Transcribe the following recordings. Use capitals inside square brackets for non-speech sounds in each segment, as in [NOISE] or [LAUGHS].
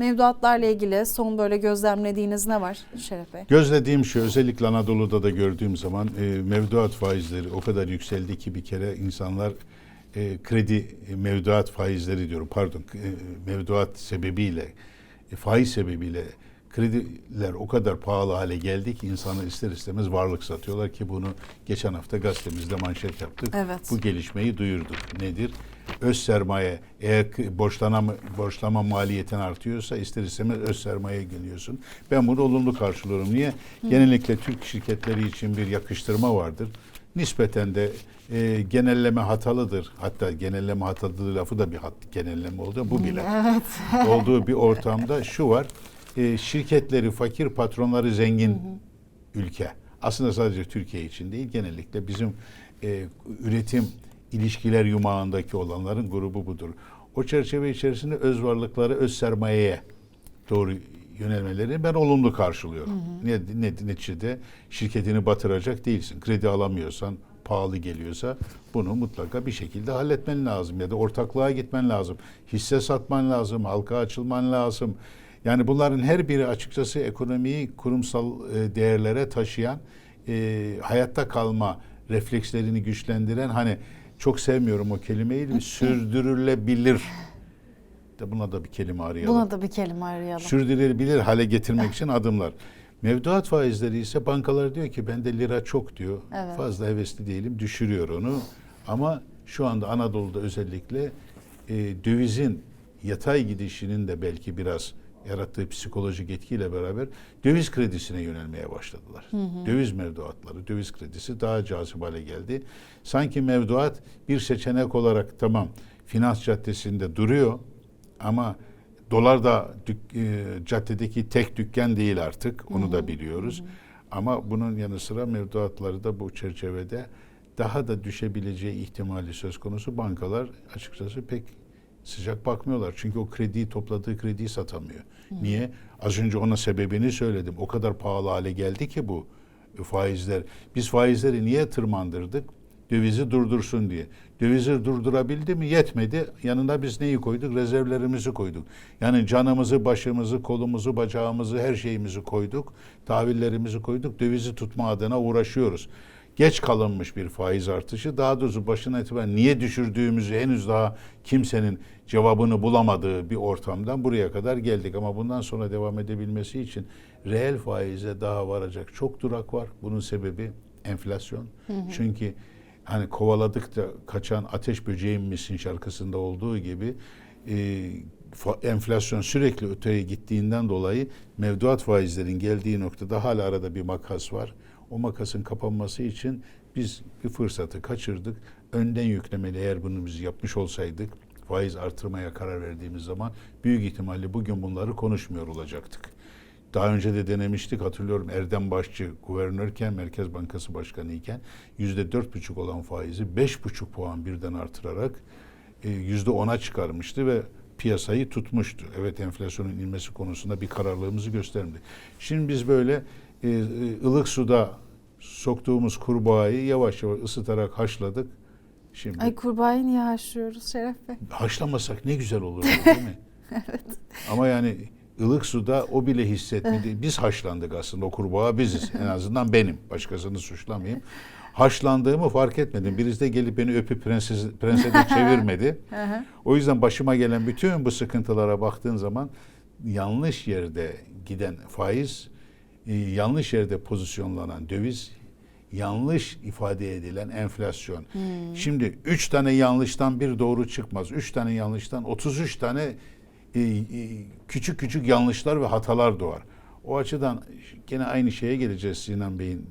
Mevduatlarla ilgili son böyle gözlemlediğiniz ne var Şeref Bey? Gözlediğim şu özellikle Anadolu'da da gördüğüm zaman e, mevduat faizleri o kadar yükseldi ki bir kere insanlar e, kredi e, mevduat faizleri diyorum pardon e, mevduat sebebiyle e, faiz sebebiyle krediler o kadar pahalı hale geldi ki insanlar ister istemez varlık satıyorlar ki bunu geçen hafta gazetemizde manşet yaptık. Evet. Bu gelişmeyi duyurduk. Nedir? Öz sermaye eğer k- borçlama, borçlama maliyetin artıyorsa ister istemez öz sermayeye geliyorsun. Ben bunu olumlu karşılıyorum. Niye? Genellikle Türk şirketleri için bir yakıştırma vardır. Nispeten de e, genelleme hatalıdır. Hatta genelleme hatalı lafı da bir hat, genelleme oldu. Bu bile Evet. olduğu bir ortamda şu var. E, şirketleri fakir, patronları zengin ülke. Aslında sadece Türkiye için değil, genellikle bizim e, üretim ilişkiler yumağındaki olanların grubu budur. O çerçeve içerisinde öz varlıkları, öz sermayeye doğru yönelmeleri ben olumlu karşılıyorum. Ne, ne, neticede şirketini batıracak değilsin. Kredi alamıyorsan, pahalı geliyorsa bunu mutlaka bir şekilde halletmen lazım ya da ortaklığa gitmen lazım. Hisse satman lazım, halka açılman lazım. Yani bunların her biri açıkçası ekonomiyi kurumsal e, değerlere taşıyan, e, hayatta kalma reflekslerini güçlendiren hani çok sevmiyorum o kelimeyi sürdürülebilir. De buna da bir kelime arayalım Buna da bir kelime arayalım. sürdürülebilir hale getirmek için adımlar. Mevduat faizleri ise bankalar diyor ki bende lira çok diyor. Evet. Fazla hevesli değilim düşürüyor onu. Ama şu anda Anadolu'da özellikle e, dövizin yatay gidişinin de belki biraz yarattığı psikolojik etkiyle beraber döviz kredisine yönelmeye başladılar. Döviz mevduatları, döviz kredisi daha cazip hale geldi. Sanki mevduat bir seçenek olarak tamam finans caddesinde duruyor ama dolar da dük- e, caddedeki tek dükkan değil artık. Onu da biliyoruz. Ama bunun yanı sıra mevduatları da bu çerçevede daha da düşebileceği ihtimali söz konusu. Bankalar açıkçası pek sıcak bakmıyorlar. Çünkü o krediyi topladığı krediyi satamıyor. Niye? Az önce ona sebebini söyledim. O kadar pahalı hale geldi ki bu faizler. Biz faizleri niye tırmandırdık? Dövizi durdursun diye. Dövizi durdurabildi mi? Yetmedi. Yanına biz neyi koyduk? Rezervlerimizi koyduk. Yani canımızı, başımızı, kolumuzu, bacağımızı, her şeyimizi koyduk. Tahvillerimizi koyduk. Dövizi tutma adına uğraşıyoruz. Geç kalınmış bir faiz artışı. Daha doğrusu başına itibaren niye düşürdüğümüzü henüz daha kimsenin cevabını bulamadığı bir ortamdan buraya kadar geldik. Ama bundan sonra devam edebilmesi için reel faize daha varacak çok durak var. Bunun sebebi enflasyon. Çünkü hani kovaladıkça kaçan ateş böceğim misin şarkısında olduğu gibi e, enflasyon sürekli öteye gittiğinden dolayı mevduat faizlerin geldiği noktada hala arada bir makas var. O makasın kapanması için biz bir fırsatı kaçırdık. Önden yüklemeli eğer bunu biz yapmış olsaydık faiz artırmaya karar verdiğimiz zaman büyük ihtimalle bugün bunları konuşmuyor olacaktık. Daha önce de denemiştik hatırlıyorum Erdem Başçı guvernörken Merkez Bankası Başkanı iken yüzde dört buçuk olan faizi beş buçuk puan birden artırarak e, yüzde ona çıkarmıştı ve piyasayı tutmuştu. Evet enflasyonun inmesi konusunda bir kararlılığımızı gösterdi. Şimdi biz böyle e, e, ılık suda soktuğumuz kurbağayı yavaş yavaş ısıtarak haşladık. Şimdi Ay kurbağayı niye haşlıyoruz Şeref Bey? haşlamasak ne güzel olur değil mi? [LAUGHS] Ama yani ılık suda o bile hissetmedi. Biz haşlandık aslında o kurbağa biziz. En azından benim. Başkasını suçlamayayım. Haşlandığımı fark etmedim. Birisi de gelip beni öpüp prenses, prense de çevirmedi. [LAUGHS] O yüzden başıma gelen bütün bu sıkıntılara baktığın zaman yanlış yerde giden faiz, e, yanlış yerde pozisyonlanan döviz, yanlış ifade edilen enflasyon. Şimdi üç tane yanlıştan bir doğru çıkmaz. Üç tane yanlıştan 33 tane e, e, küçük küçük yanlışlar ve hatalar doğar. O açıdan gene aynı şeye geleceğiz Sinan Bey'in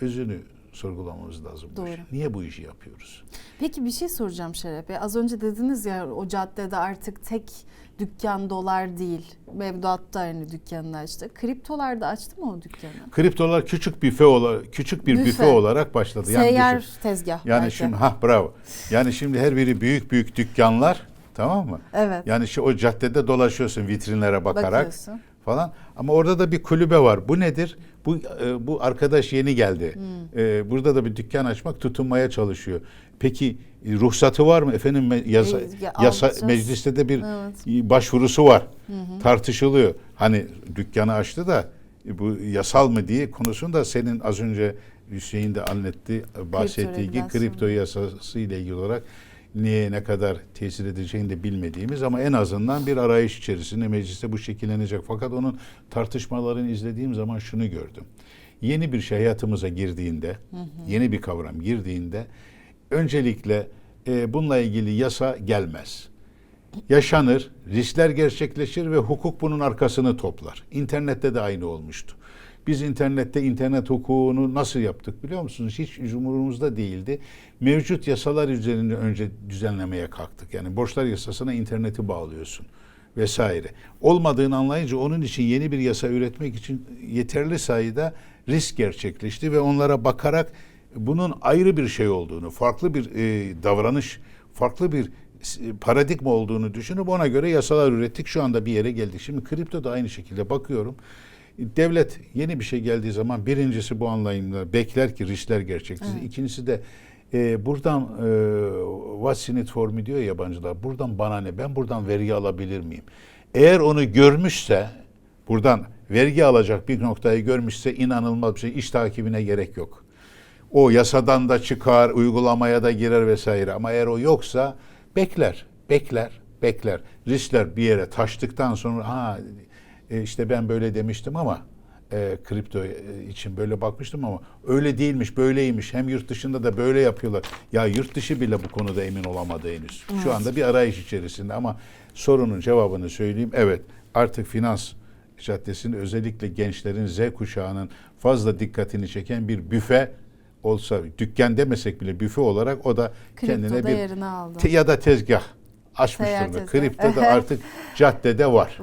özünü sorgulamamız lazım. bu Doğru. Niye bu işi yapıyoruz? Peki bir şey soracağım Şeref Bey. Az önce dediniz ya o caddede artık tek dükkan dolar değil. Mevduat da aynı dükkanını açtı. Kriptolar da açtı mı o dükkanı? Kriptolar küçük büfe olarak küçük bir büfe, Büfe. olarak başladı. Yani Seyyar düşün- tezgah Yani belki. şimdi ha bravo. Yani şimdi her biri büyük büyük dükkanlar tamam mı? Evet. Yani şu o caddede dolaşıyorsun vitrinlere bakarak Bakıyorsun. falan. Ama orada da bir kulübe var. Bu nedir? Bu e, bu arkadaş yeni geldi. E, burada da bir dükkan açmak tutunmaya çalışıyor. Peki e, ruhsatı var mı? Efendim yasa, ya yasa mecliste de bir Evet. başvurusu var. Tartışılıyor. Hani dükkanı açtı da bu yasal mı diye konusunda senin az önce Hüseyin de anlattı, bahsettiği gibi kripto yasası ile ilgili olarak niye ne kadar tesir edeceğini de bilmediğimiz ama en azından bir arayış içerisinde mecliste bu şekillenecek. Fakat onun tartışmalarını izlediğim zaman şunu gördüm. Yeni bir şey hayatımıza girdiğinde, yeni bir kavram girdiğinde öncelikle e, bununla ilgili yasa gelmez. Yaşanır, riskler gerçekleşir ve hukuk bunun arkasını toplar. İnternette de aynı olmuştu. Biz internette internet hukukunu nasıl yaptık biliyor musunuz? Hiç umurumuzda değildi. Mevcut yasalar üzerinde önce düzenlemeye kalktık. Yani borçlar yasasına interneti bağlıyorsun vesaire. Olmadığını anlayınca onun için yeni bir yasa üretmek için yeterli sayıda risk gerçekleşti ve onlara bakarak bunun ayrı bir şey olduğunu, farklı bir e, davranış, farklı bir s- paradigma olduğunu düşünüp ona göre yasalar ürettik. Şu anda bir yere geldik. Şimdi kripto da aynı şekilde bakıyorum. Devlet yeni bir şey geldiği zaman birincisi bu anlayımda bekler ki riskler gerçekleşir. İkincisi de e, buradan e, what's in it for me diyor yabancılar. Buradan bana ne? Ben buradan vergi alabilir miyim? Eğer onu görmüşse buradan vergi alacak bir noktayı görmüşse inanılmaz bir şey. İş takibine gerek yok. O yasadan da çıkar, uygulamaya da girer vesaire. Ama eğer o yoksa bekler, bekler, bekler. Riskler bir yere taştıktan sonra ha e, işte ben böyle demiştim ama e, kripto e, için böyle bakmıştım ama öyle değilmiş, böyleymiş. Hem yurt dışında da böyle yapıyorlar. Ya yurt dışı bile bu konuda emin olamadı henüz. Şu anda bir arayış içerisinde ama sorunun cevabını söyleyeyim. Evet, artık finans caddesinde özellikle gençlerin Z kuşağının fazla dikkatini çeken bir büfe olsa dükkan demesek bile büfe olarak o da kendine Kriptoda bir yerini aldı. te- ya da tezgah açmış durumda. Kripto da [LAUGHS] artık caddede var.